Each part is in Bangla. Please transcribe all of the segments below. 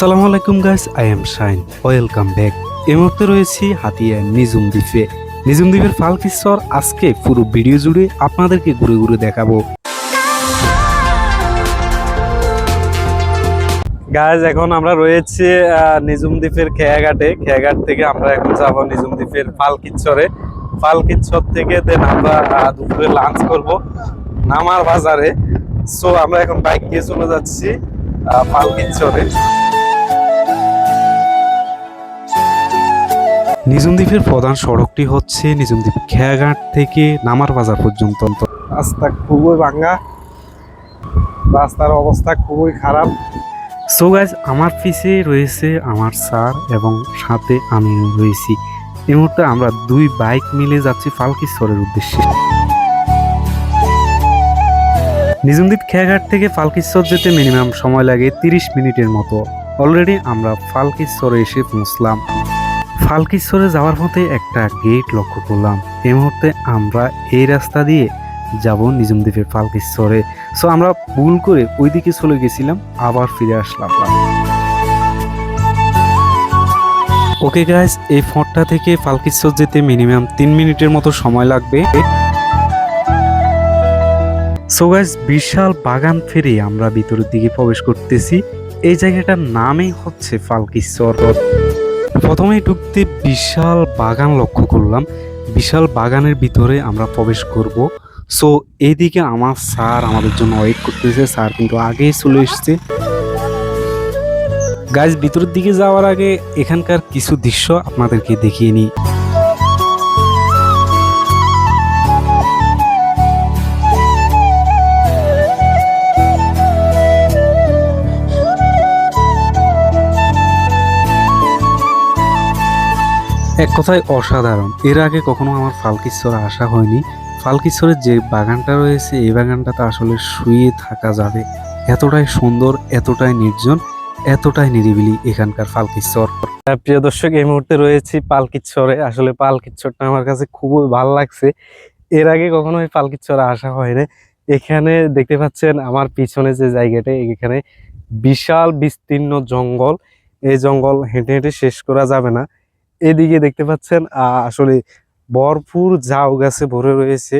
আসসালামু আলাইকুম guys I am Shine welcome back এই মুহূর্তে রয়েছি হাতিয়া নিজুম দ্বীপে নিজুম দ্বীপের ফালকিশ্বর আজকে পুরো ভিডিও জুড়ে আপনাদেরকে ঘুরে ঘুরে দেখাবো। গাইজ এখন আমরা রয়েছি নিজুম দ্বীপের খেয়াঘাটে। খেয়াঘাট থেকে আমরা এখন যাব নিজুম দ্বীপের ফালকিচ্ছরে ফালকিচ্ছর থেকে দেন আমরা দুপুরে লাঞ্চ করব নামার বাজারে। সো আমরা এখন বাইক দিয়ে চলে যাচ্ছি আহ, নিজুম দ্বীপের প্রধান সড়কটি হচ্ছে নিজুম দ্বীপ খেয়াঘাট থেকে নামার বাজার পর্যন্ত রাস্তা খুবই ভাঙ্গা। রাস্তার অবস্থা খুবই খারাপ। সো গাইজ আমার পিছে রয়েছে আমার স্যার এবং সাথে আমি রয়েছি। এই মুহূর্তে আমরা দুই বাইক মিলে যাচ্ছি ফালকিশ্বরের উদ্দেশ্যে। নিজুমদ্বীপ খেয়াঘাট থেকে ফালকিশ্বর যেতে মিনিমাম সময় লাগে তিরিশ মিনিটের মতো। অলরেডি আমরা ফালকিশ্বরে এসে পৌঁছলাম। ফালকিশ্বরে যাওয়ার পথে একটা গেট লক্ষ্য করলাম। এই মুহূর্তে আমরা এই রাস্তা দিয়ে যাব নিজুমদ্বীপের ফালকিশ্বরে। সো আমরা ভুল করে ওইদিকে চলে গেছিলাম, আবার ফিরে আসলাম ওকে গাইস এই ফোর্টটা থেকে ফালকিশ্বর যেতে মিনিমাম তিন মিনিটের মতো সময় লাগবে। সো গাইস বিশাল বাগান ফেরে আমরা ভিতরের দিকে প্রবেশ করতেছি। এই জায়গাটার নামই হচ্ছে ফালকিশ্বর প্রথমেই ঢুকতে বিশাল বাগান লক্ষ্য করলাম। বিশাল বাগানের ভিতরে আমরা প্রবেশ করব। সো এদিকে আমার স্যার আমাদের জন্য ওয়েট করতেছে। স্যার কিন্তু আগেই চলে এসছে। গাছ ভিতরের দিকে যাওয়ার আগে এখানকার কিছু দৃশ্য আপনাদেরকে দেখিয়ে নিই। এক কথায় অসাধারণ। এর আগে কখনো আমার ফালকিশ্বর আসা হয়নি। ফালকিশ্বরের যে বাগানটা রয়েছে, এই বাগানটাতে আসলে শুয়ে থাকা যাবে। এতটাই সুন্দর, এতটাই নির্জন, এতটাই নিরিবিলি এখানকার ফালকিশ্বর। প্রিয় দর্শক, এই মুহূর্তে রয়েছি পালকিচ্ছরে আসলে পালকিচ্ছরটা আমার কাছে খুবই ভালো লাগছে। এর আগে কখনো এই পালকিচ্ছরে আসা হয়নি। এখানে দেখতে পাচ্ছেন আমার পিছনে যে জায়গাটা, এখানে বিশাল বিস্তীর্ণ জঙ্গল। এই জঙ্গল হেঁটে হেঁটে শেষ করা যাবে না। এদিকে দেখতে পাচ্ছেন আসলে ভরপুর ঝাউ গাছে ভরে রয়েছে।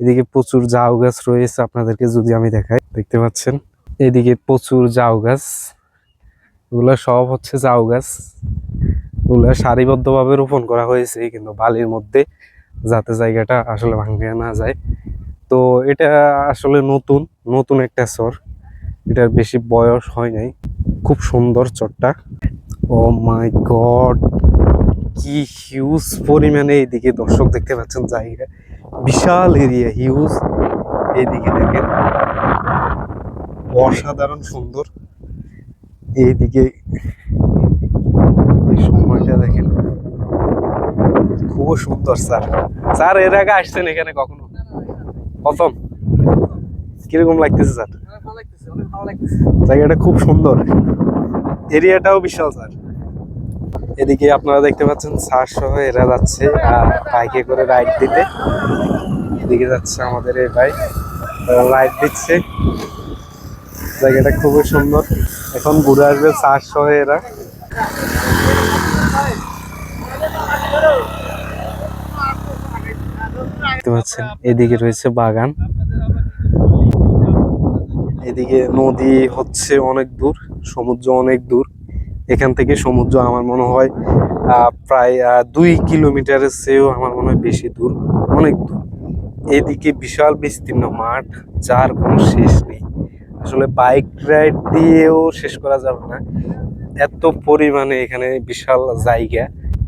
এদিকে প্রচুর ঝাউ গাছ রয়েছে আপনাদেরকে যদি আমি দেখাই, দেখতে পাচ্ছেন? এদিকে প্রচুর ঝাউ গাছ। এগুলো সব হচ্ছে ঝাউ গাছ। এগুলো সারিবদ্ধভাবে রোপণ করা হয়েছে, কিন্তু বালির মধ্যে যাতে জায়গাটা আসলে ভাঙে না যায়। তো এটা আসলে নতুন নতুন একটা চর। এটার বেশি বয়স হয় নাই। খুব সুন্দর চরটা। ও মাই গড কি হিউজ পরিমাণে এইদিকে দর্শক দেখতে পাচ্ছেন জায়গা বিশাল এরিয়া হিউজ এইদিকে দেখেন। অসাধারণ সুন্দর। এইদিকে এই সময়টা দেখেন। খুব সুন্দর স্যার। স্যার এর আগে আসছেন এখানে কখনো? প্রথম? কীরকম লাগতেছে স্যার? জায়গাটা খুব সুন্দর। এরিয়াটাও বিশাল স্যার। এদিকে আপনারা দেখতে পাচ্ছেন স্যার সহ এরা যাচ্ছে বাইকে করে রাইড দিতে। এদিকে যাচ্ছে আমাদের এই বাইক রাইড দিচ্ছে। জায়গাটা খুবই সুন্দর। এখন ঘুরে আসবে স্যার সহ এরা। দেখতে পাচ্ছেন, এদিকে রয়েছে বাগান। এদিকে নদী হচ্ছে অনেক দূর, সমুদ্র অনেক দূর। এখান থেকে সমুদ্র আমার মনে হয় প্রায় দুই কিলোমিটারের চেয়েও আমার মনে হয় বেশি দূর, অনেক দূর। এদিকে বিশাল বিস্তীর্ণ মাঠ, যার কোনো শেষ নেই। আসলে বাইক রাইড দিয়েও শেষ করা যাবে না। এত পরিমাণে এখানে বিশাল জায়গা।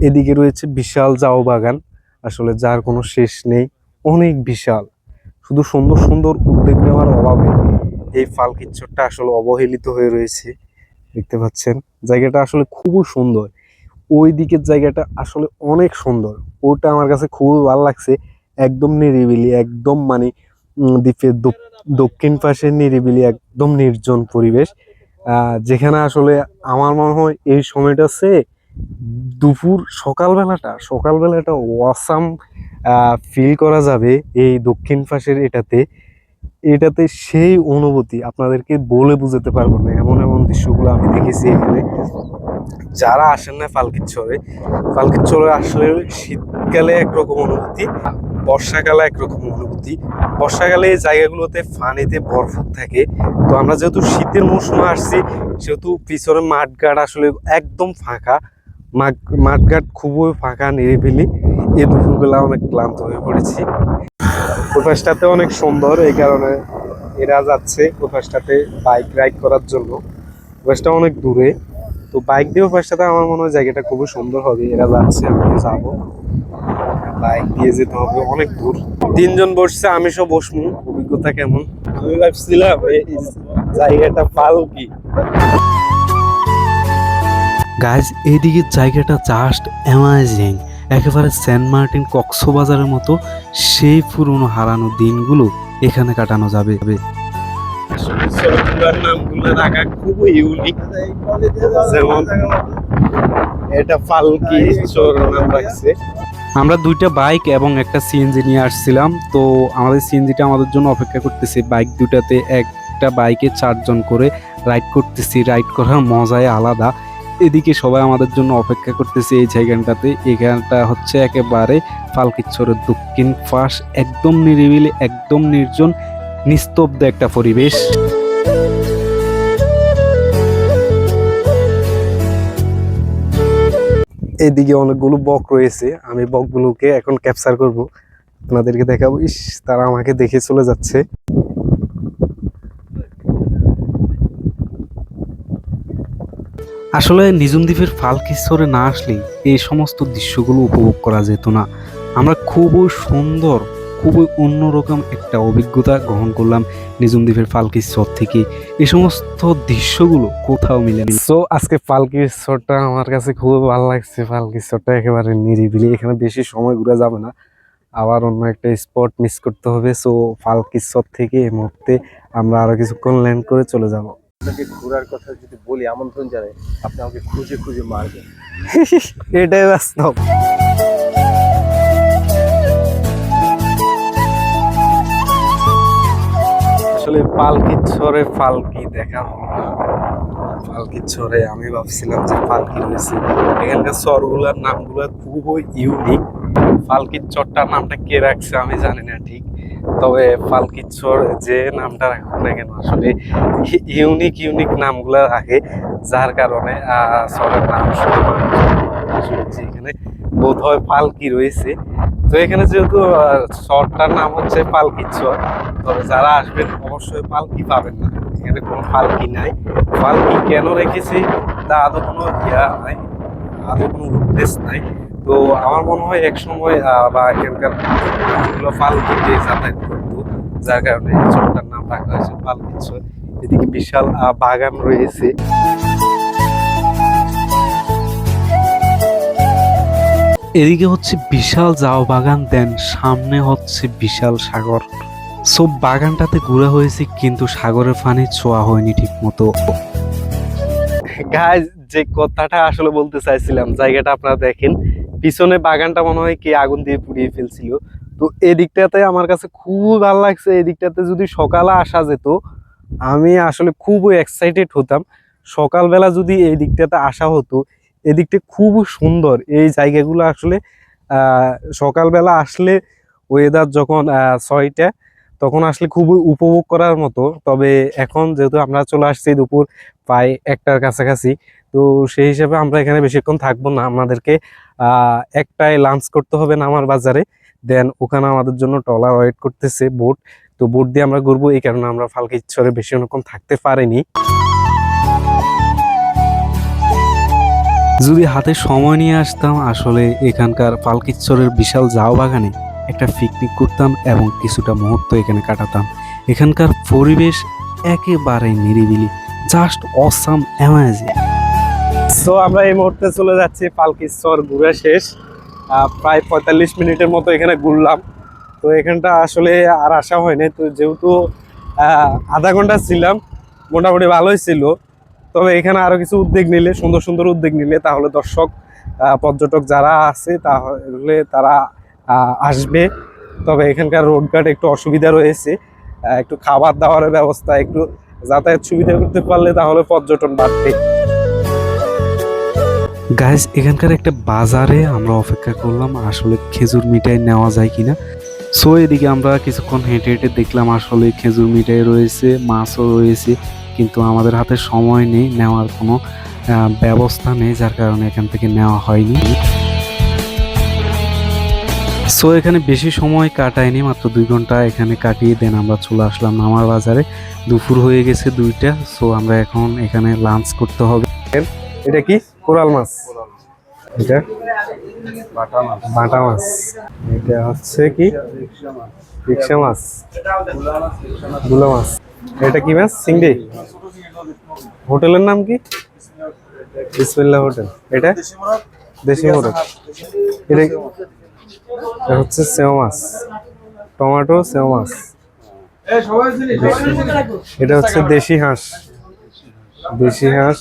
এদিকে রয়েছে বিশাল জাও বাগান। আসলে যার কোনো শেষ নেই, অনেক বিশাল। শুধু সুন্দর সুন্দর উদ্যোগ নেওয়ার অভাবে এই ফালকিচ্ছরটা আসলে অবহেলিত হয়ে রয়েছে। দেখতে পাচ্ছেন। জায়গাটা আসলে খুবই সুন্দর। ওই দিকের জায়গাটা আসলে অনেক সুন্দর। ওটা আমার কাছে খুবই ভালো লাগছে। একদম নিরিবিলি, একদম মানে দ্বীপের দক- দক্ষিণ পাশে নিরিবিলি, একদম নির্জন পরিবেশ। যেখানে আসলে আমার মনে হয় এই সময়টা সে দুপুর সকালবেলাটা। সকালবেলাটা ওয়াসাম ফিল করা যাবে এই দক্ষিণ পাশের এটাতে। এটাতে সেই অনুভূতি আপনাদেরকে বলে বুঝাতে পারব না। এমন এমন দৃশ্যগুলো আমি দেখেছি এখানে। যারা আসেন না ফালকিচ্ছরে ফালকিচ্ছরে আসলে শীতকালে একরকম অনুভূতি, বর্ষাকালে একরকম অনুভূতি। বর্ষাকালে এই জায়গাগুলোতে পানিতে বরফ থাকে। তো আমরা যেহেতু শীতের মৌসুমে আসছি, সেহেতু পিছনে মাঠঘাট আসলে একদম ফাঁকা। মাঠ, মাঠঘাট খুবই ফাঁকা, নিরিবিলি। এই দুপুরবেলা অনেক ক্লান্ত হয়ে পড়েছি। প্রকাশটাতে অনেক সুন্দর এই কারণে এরা যাচ্ছে প্রকাশটাতে বাইক রাইড করার জন্য। প্রকাশটা অনেক দূরে তো বাইক দিয়ে প্রকাশটাতে আমার মনে হয় জায়গাটা খুবই সুন্দর হবে। এরা যাচ্ছে আমিও যাব। বাইক দিয়ে যেতে হবে অনেক দূর। তিনজন বসছে আমি সব বসবো অভিজ্ঞতা কেমন? আমি ভাবছিলাম এই জায়গাটা পাল কি? গাইজ এইদিকে জায়গাটা জাস্ট অ্যামাজিং একেবারে সেন্ট মার্টিন কক্সবাজারের মতো সেই পুরনো হারানো দিনগুলো এখানে কাটানো যাবে। সবগুলোর নামগুলো রাখা খুবই ইউনিক যেমন এটা পালকি চোর নাম রাখছে। আমরা দুইটা বাইক এবং একটা সিএনজি নিয়ে আসছিলাম তো আমাদের সিএনজিটা আমাদের জন্য অপেক্ষা করতেছে। বাইক দুটাতে একটা বাইকে চারজন করে রাইড করতেছি। রাইড করার মজাই আলাদা। এদিকে সবাই আমাদের জন্য অপেক্ষা করতেছে এই জায়গাটাতে। এখানটা হচ্ছে একেবারে ফালকিচ্ছরের দক্ষিণ পাশ, একদম নিরিবিলি, একদম নির্জন, নিস্তব্ধ একটা পরিবেশ। এদিকে অনেকগুলো বক রয়েছে, আমি বকগুলোকে এখন ক্যাপচার করব। আপনাদেরকে দেখাবো, ইস, তারা আমাকে দেখে চলে যাচ্ছে। আসলে নিজুম দ্বীপের ফালকিস্তরে না আসলে এই সমস্ত দৃশ্যগুলো উপভোগ করা যেত না। আমরা খুবই সুন্দর, খুবই অন্যরকম একটা অভিজ্ঞতা গ্রহণ করলাম নিজুম দ্বীপের ফালকিস্তর থেকে। এই সমস্ত দৃশ্যগুলো কোথাও মিলে সো আজকে পালকির স্তরটা আমার কাছে খুবই ভালো লাগছে। পালকির স্তরটা একেবারে নিরিবিলি। এখানে বেশি সময় ঘুরে যাবে না। আবার অন্য একটা স্পট মিস করতে হবে। সো স্তর থেকে এই মুহূর্তে আমরা আরও কিছুক্ষণ ল্যান্ড করে চলে যাব। আপনাকে ঘোরার কথা যদি বলি আমন্ত্রণ জানাই আপনি আমাকে খুঁজে খুঁজে মারবেন। এটাই বাস্তব। আসলে পালকির ছড়ে ফালকি দেখা। পালকির ছড়ে আমি ভাবছিলাম যে পালকি রয়েছে এখানকার চরগুলার নামগুলো খুবই ইউনিক পালকির চরটার নামটা কে রাখছে আমি জানি না ঠিক। তবে পালকির চর যে নামটা রাখুক না কেন, আসলে ইউনিক ইউনিক নামগুলো রাখে যার কারণে চরের নাম শুনে এখানে বোধ হয় পালকি রয়েছে। তো এখানে যেহেতু চরটার নাম হচ্ছে পালকির চর, তবে যারা আসবেন অবশ্যই পালকি পাবেন না। এখানে কোনো পালকি নাই। পালকি কেন রেখেছি তা আদৌ কোনো ইয়া নাই। আদৌ কোনো উদ্দেশ্য নাই। তো আমার মনে হয় এক সময় বা এখানকার পালকি দিয়ে যাতায়াত করতো যার কারণে এই চরটার নাম রাখা হয়েছে পালকি চর এদিকে বিশাল বাগান রয়েছে। এদিকে হচ্ছে বিশাল জাও বাগান দেন সামনে হচ্ছে বিশাল সাগর। সব বাগানটাতে ঘোরা হয়েছে কিন্তু সাগরের পানি ছোঁয়া হয়নি ঠিক মতো যে কথাটা আসলে বলতে চাইছিলাম, জায়গাটা আপনারা দেখেন, পিছনে বাগানটা মনে হয় কি আগুন দিয়ে পুড়িয়ে ফেলছিল। তো এই দিকটাতে আমার কাছে খুব ভালো লাগছে এই দিকটাতে যদি সকালে আসা যেত, আমি আসলে খুবই এক্সাইটেড হতাম। সকালবেলা যদি এই দিকটাতে আসা হতো এই দিকটা খুব সুন্দর। এই জায়গাগুলো আসলে সকালবেলা আসলে ওয়েদার যখন ছয়টা তখন আসলে খুবই উপভোগ করার মতো। তবে এখন যেহেতু আমরা চলে আসছি দুপুর প্রায় একটার কাছাকাছি তো সেই হিসাবে আমরা এখানে বেশিক্ষণ থাকব না। আমাদেরকে আহ, একটায় লাঞ্চ করতে হবে না আমার বাজারে। দেন ওখানে আমাদের জন্য টলার ওয়েট করতেছে বোট তো বোট দিয়ে আমরা ঘুরবো এই কারণে আমরা ফালকা ইচ্ছরে বেশি অনেকক্ষণ থাকতে পারিনি। যদি হাতে সময় নিয়ে আসতাম আসলে এখানকার পালকিচ্ছরের বিশাল জাও বাগানে একটা পিকনিক করতাম এবং কিছুটা মুহূর্ত এখানে কাটাতাম। এখানকার পরিবেশ একেবারে নিরিবিলি জাস্ট অসাম অ্যামাজিং সো আমরা এই মুহূর্তে চলে যাচ্ছি পালকিশ্বর ঘুরে শেষ। প্রায় পঁয়তাল্লিশ মিনিটের মতো এখানে ঘুরলাম। তো এখানটা আসলে আর আসা হয়নি। তো যেহেতু আধা ঘণ্টা ছিলাম, মোটামুটি ভালোই ছিল। তবে এখানে আরও কিছু উদ্যোগ নিলে, সুন্দর সুন্দর উদ্যোগ নিলে তাহলে দর্শক পর্যটক যারা আছে তাহলে তারা আসবে। তবে এখানকার রোডঘাট একটু অসুবিধা রয়েছে। একটু খাবার দাবারের ব্যবস্থা, একটু যাতায়াত সুবিধা করতে পারলে তাহলে পর্যটন বাড়বে। গাইস এখানকার একটা বাজারে আমরা অপেক্ষা করলাম, আসলে খেজুর মিঠাই নেওয়া যায় কিনা। সো এদিকে আমরা কিছুক্ষণ হেঁটে হেঁটে দেখলাম আসলে খেজুর মিঠাই রয়েছে, মাছও রয়েছে, কিন্তু আমাদের হাতে সময় নেই, নেওয়ার কোনো ব্যবস্থা নেই, যার কারণে এখান থেকে নেওয়া হয়নি। সো এখানে বেশি সময় কাটায়নি মাত্র দুই ঘণ্টা এখানে কাটিয়ে দেন। আমরা চলে আসলাম নামার বাজারে। দুপুর হয়ে গেছে দুইটা। সো আমরা এখন এখানে লাঞ্চ করতে হবে। এটা কি? কোরাল মাছ। এটা? বাটা মাছ। এটা হচ্ছে কি? রিক্সা মাছ। গুলো মাছ এটা কি মাছ? চিংড়ি? হোটেলের নাম কি? বিসমিল্লাহ। হোটেল। এটা? দেশি মোরগ এটা এটা হচ্ছে সেও মাছ। টমেটো, সেও মাছ। এটা হচ্ছে দেশি হাঁস। দেশি হাঁস।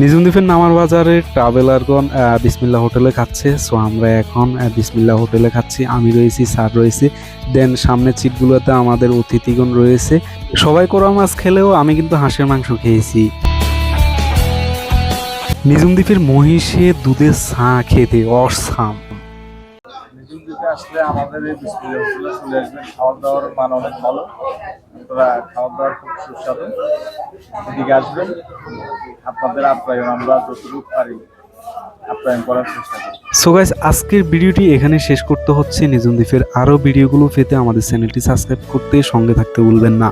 নিজুম নামার বাজারে ট্রাভেলারগণ বিসমিল্লা হোটেলে খাচ্ছে। সো আমরা এখন বিসমিল্লা হোটেলে খাচ্ছি। আমি রয়েছি, স্যার রয়েছে। দেন সামনের সিটগুলোতে আমাদের অতিথিগণ রয়েছে। সবাই কোরা মাছ খেলেও আমি কিন্তু হাঁসের মাংস খেয়েছি। নিজুম দ্বীপের মহিষে দুধের ছা খেতে অসাম। নিজুম দ্বীপে আসলে আমাদের এই চলে আসবেন খাওয়ার দাওয়ার মান অনেক ভালো। আপনারা খাওয়ার দাওয়ার খুব সুস্বাদু। এদিকে আসবেন। আপনাদের আপ্যায়ন আমরা যতটুকু পারি আপ্যায়ন করার চেষ্টা করি সো গাইস আজকের ভিডিওটি এখানে শেষ করতে হচ্ছে। নিজুম দ্বীপের আরও ভিডিওগুলো পেতে আমাদের চ্যানেলটি সাবস্ক্রাইব করতে সঙ্গে থাকতে ভুলবেন না।